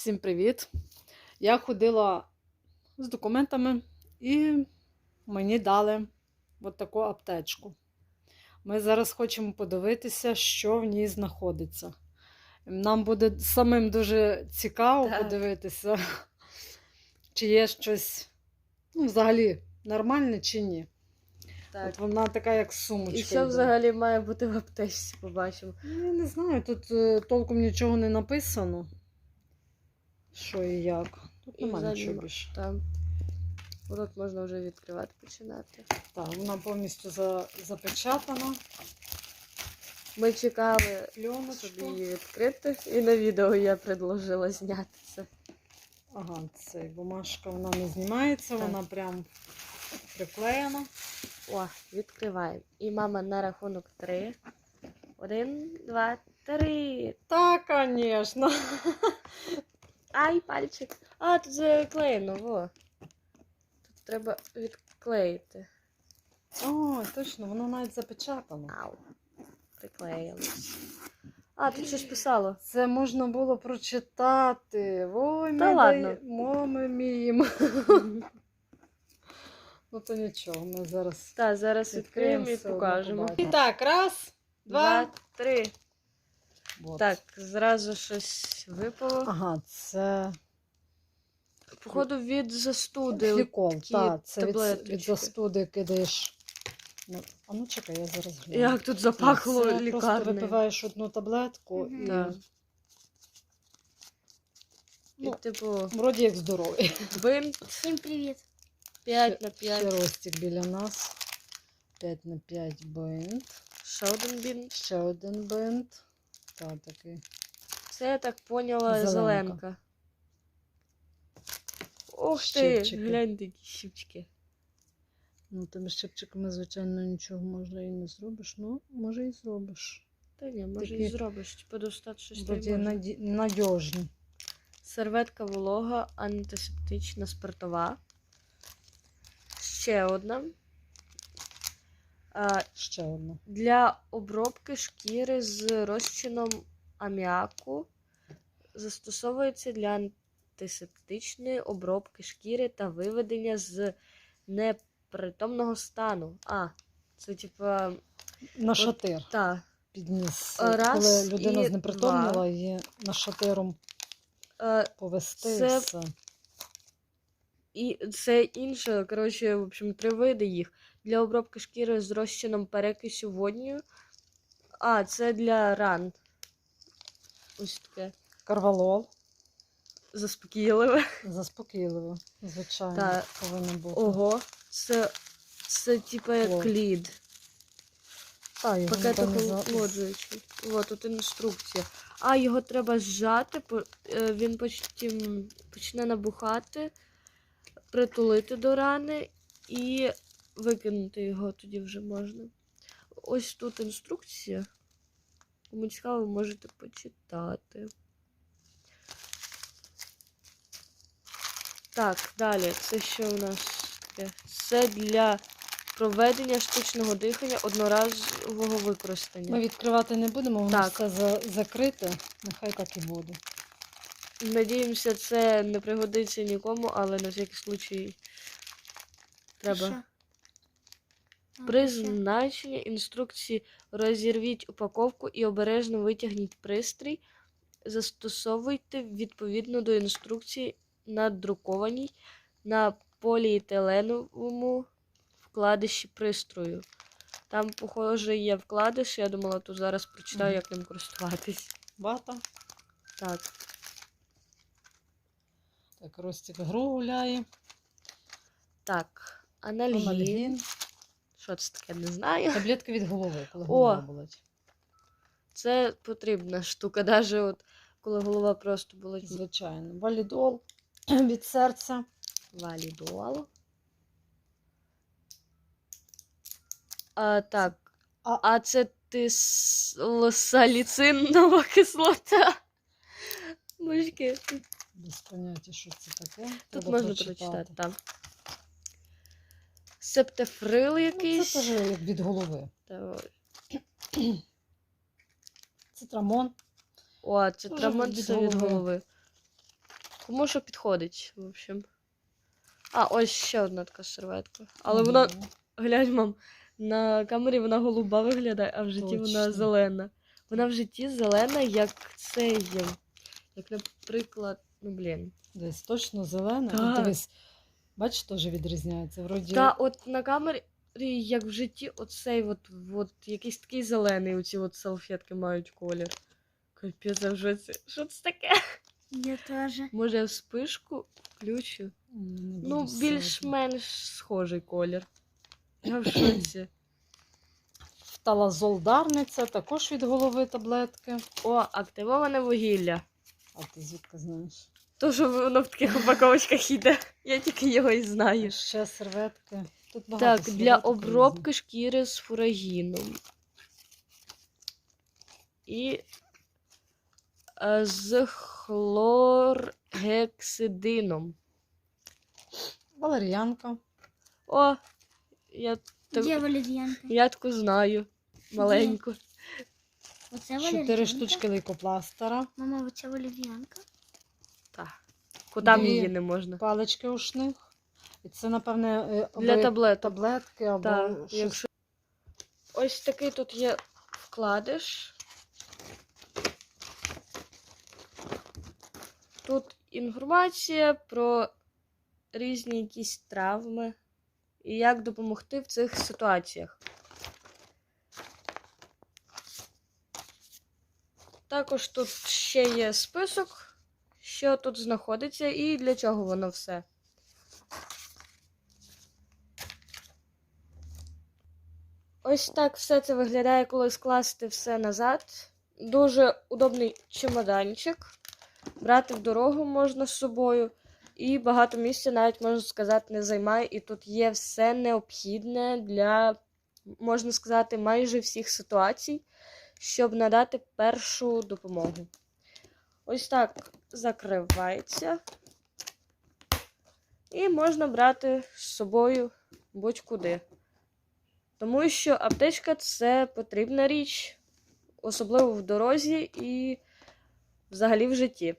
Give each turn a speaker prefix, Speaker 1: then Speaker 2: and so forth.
Speaker 1: Всім привіт! Я ходила з документами і мені дали от таку аптечку. Ми зараз хочемо подивитися, що в ній знаходиться. Нам буде самим дуже цікаво
Speaker 2: Так.
Speaker 1: подивитися, чи є щось ну, взагалі нормальне чи ні.
Speaker 2: Так.
Speaker 1: От вона така, як сумочка.
Speaker 2: І що взагалі має бути в аптечці, побачимо.
Speaker 1: Я не знаю, тут е, толком нічого не написано. Що і як. Тут
Speaker 2: І взагалі
Speaker 1: нічого більше.
Speaker 2: Там. От можна вже відкривати починати.
Speaker 1: Так, вона повністю за, запечатана.
Speaker 2: Ми чекали
Speaker 1: Пленочку.
Speaker 2: собі її відкрити, і на відео я предложила зняти це.
Speaker 1: Ага, це бумажка вона не знімається,
Speaker 2: Так.
Speaker 1: вона прям приклеєна.
Speaker 2: О, відкриваємо. І мама на рахунок три. Один, два, три.
Speaker 1: Так, звісно.
Speaker 2: Ай, пальчик. А, тут заклеєно, во. Тут треба відклеїти.
Speaker 1: О, точно, вона навіть запечатана.
Speaker 2: Ау. Приклеїлось. А, тут щось писало.
Speaker 1: Це можна було прочитати. Ой,
Speaker 2: Та
Speaker 1: ми
Speaker 2: ладно.
Speaker 1: Моми мім. Ну то нічого, ми зараз
Speaker 2: Так, зараз відкриємо і покажемо.
Speaker 1: І так, раз. Два,
Speaker 2: три.
Speaker 1: От.
Speaker 2: Так, зразу щось випало.
Speaker 1: Ага, це
Speaker 2: Походу від застуди.
Speaker 1: флікол. Так, це від, від застуди кидаєш. Ну, А ну чекай, я зараз гляну.
Speaker 2: Як тут запахло
Speaker 1: це Просто випиваєш одну таблетку
Speaker 3: Мгм.
Speaker 1: і
Speaker 2: Так. І,
Speaker 1: Ну,
Speaker 2: типу,
Speaker 1: вроді як здоровий.
Speaker 2: бинт
Speaker 3: Всім привіт!
Speaker 2: 5 на
Speaker 1: Ще ростик біля нас. 5 на 5 бинт.
Speaker 2: Ще один бинт.
Speaker 1: Ще один бинт. Та такий.
Speaker 2: Це я так поняла
Speaker 1: Зеленка.
Speaker 2: зеленка. Ох ти, гляньте, які щипчики.
Speaker 1: Ну, тими щипчиками, звичайно, нічого може і не зробиш. Ну, може і зробиш.
Speaker 2: Та ні, може
Speaker 1: Такі
Speaker 2: і зробиш, типу достати щось та й
Speaker 1: наді... надіжні.
Speaker 2: Серветка волога, антисептична спиртова. Ще одна.
Speaker 1: Ще одна.
Speaker 2: для обробки шкіри з розчином аміаку застосовується для антисептичної обробки шкіри та виведення з непритомного стану. А, це типа.
Speaker 1: На шатир
Speaker 2: Та.
Speaker 1: підніс.
Speaker 2: Раз
Speaker 1: Коли людина
Speaker 2: і
Speaker 1: знепритомніла,
Speaker 2: два.
Speaker 1: її на шатиром
Speaker 2: Е,
Speaker 1: повести.
Speaker 2: Це-
Speaker 1: все.
Speaker 2: І це інше, коротше, в общем, три види їх. Для обробки шкіри з розчином перекисю водню. А, це для ран. Ось таке.
Speaker 1: Карвалол.
Speaker 2: Заспокійливе.
Speaker 1: Заспокійливо, звичайно,
Speaker 2: Та.
Speaker 1: повинно бути.
Speaker 2: Ого. Це, це типа як
Speaker 1: О.
Speaker 2: лід. Пакет охолоджуючий. От тут інструкція. А, його треба зжати, е, він потім почне набухати, притулити до рани і викинути його тоді вже можна. Ось тут інструкція. Кому цікаво, можете почитати. Так, далі. Це що у нас таке? Це для проведення штучного дихання одноразового використання.
Speaker 1: Ми відкривати не будемо, воно
Speaker 2: Так.
Speaker 1: все за... закрите. Нехай так і буде.
Speaker 2: Надіємося, це не пригодиться нікому, але на всякий случай треба.
Speaker 3: Що? А,
Speaker 2: При
Speaker 3: що?
Speaker 2: значенні інструкції розірвіть упаковку і обережно витягніть пристрій. Застосовуйте відповідно до інструкції надрукованій на поліетиленовому вкладиші пристрою. Там, похоже, є вкладиш, я думала, тут зараз прочитаю, як ним користуватись.
Speaker 1: Вата.
Speaker 2: Так.
Speaker 1: Так, Ростик гру гуляє.
Speaker 2: Так. Анальгін.
Speaker 1: Анальгін.
Speaker 2: Що це таке, не знаю.
Speaker 1: Таблетка від голови, коли голова болить.
Speaker 2: Це потрібна штука, навіть от коли голова просто болить.
Speaker 1: Звичайно. Валідол від серця.
Speaker 2: Валідол. А, так.
Speaker 1: А-
Speaker 2: А, це тислосаліцинова кислота. Мужики, тут,
Speaker 1: Без поняття, що це таке.
Speaker 2: тут
Speaker 1: Треба
Speaker 2: можна
Speaker 1: прочитати.
Speaker 2: Там. Септефрил
Speaker 1: Ну,
Speaker 2: якийсь.
Speaker 1: це теж як від голови.
Speaker 2: Та-
Speaker 1: Цитрамон.
Speaker 2: О, це
Speaker 1: Тоже від
Speaker 2: від
Speaker 1: голови.
Speaker 2: кому що підходить, в общем. А, ось ще одна така серветка. Але вона,
Speaker 1: Ну,
Speaker 2: глянь, мам, на камері вона голуба виглядає, а в житті вона зелена. Вона в житті зелена, як цей. Як, наприклад, ну блін.
Speaker 1: Десь точно зелене.
Speaker 2: Так.
Speaker 1: От Дивись, бачиш, теж відрізняється. Вроді
Speaker 2: Та от на камері, як в житті, оцей от, от якийсь такий зелений, оці от салфетки мають колір. Капець, а вже це. Що це таке?
Speaker 3: Я теж.
Speaker 2: Може, я вспишку включу?
Speaker 1: Не
Speaker 2: Ну,
Speaker 1: буду
Speaker 2: більш-менш схожий колір. Я в шоці.
Speaker 1: Талазолдарниця, також від голови таблетки.
Speaker 2: О, активоване вугілля.
Speaker 1: А ти звідки знаєш?
Speaker 2: То, що воно в таких упаковочках йде. Я тільки його і знаю.
Speaker 1: Ще серветки. Тут багато
Speaker 2: Так, для
Speaker 1: серветок
Speaker 2: обробки шкіри з фурагіном. І е, з хлоргексидином.
Speaker 1: різних. Валер'янка.
Speaker 2: О, я,
Speaker 3: Де
Speaker 2: так,
Speaker 3: валер'янка?
Speaker 2: я таку знаю. Маленьку.
Speaker 3: Оце
Speaker 1: Чотири штучки лейкопластера.
Speaker 3: Мама, оце валер'янка?
Speaker 2: Так. Куди
Speaker 1: Дві.
Speaker 2: її не можна?
Speaker 1: Палички ушних. І це, напевне, е,
Speaker 2: Для таблеток.
Speaker 1: таблетки, або
Speaker 2: Так,
Speaker 1: щось.
Speaker 2: якщо... Ось такий тут є вкладиш. Тут інформація про різні якісь травми і як допомогти в цих ситуаціях. Також тут ще є список, що тут знаходиться і для чого воно все. Ось так все це виглядає, коли скласти все назад. Дуже удобний чемоданчик. Брати в дорогу можна з собою. І багато місця, навіть можна сказати, не займає. І тут є все необхідне для, можна сказати, майже всіх ситуацій, щоб надати першу допомогу. Ось так закривається. І можна брати з собою будь-куди. Тому що аптечка це потрібна річ, особливо в дорозі і взагалі в житті.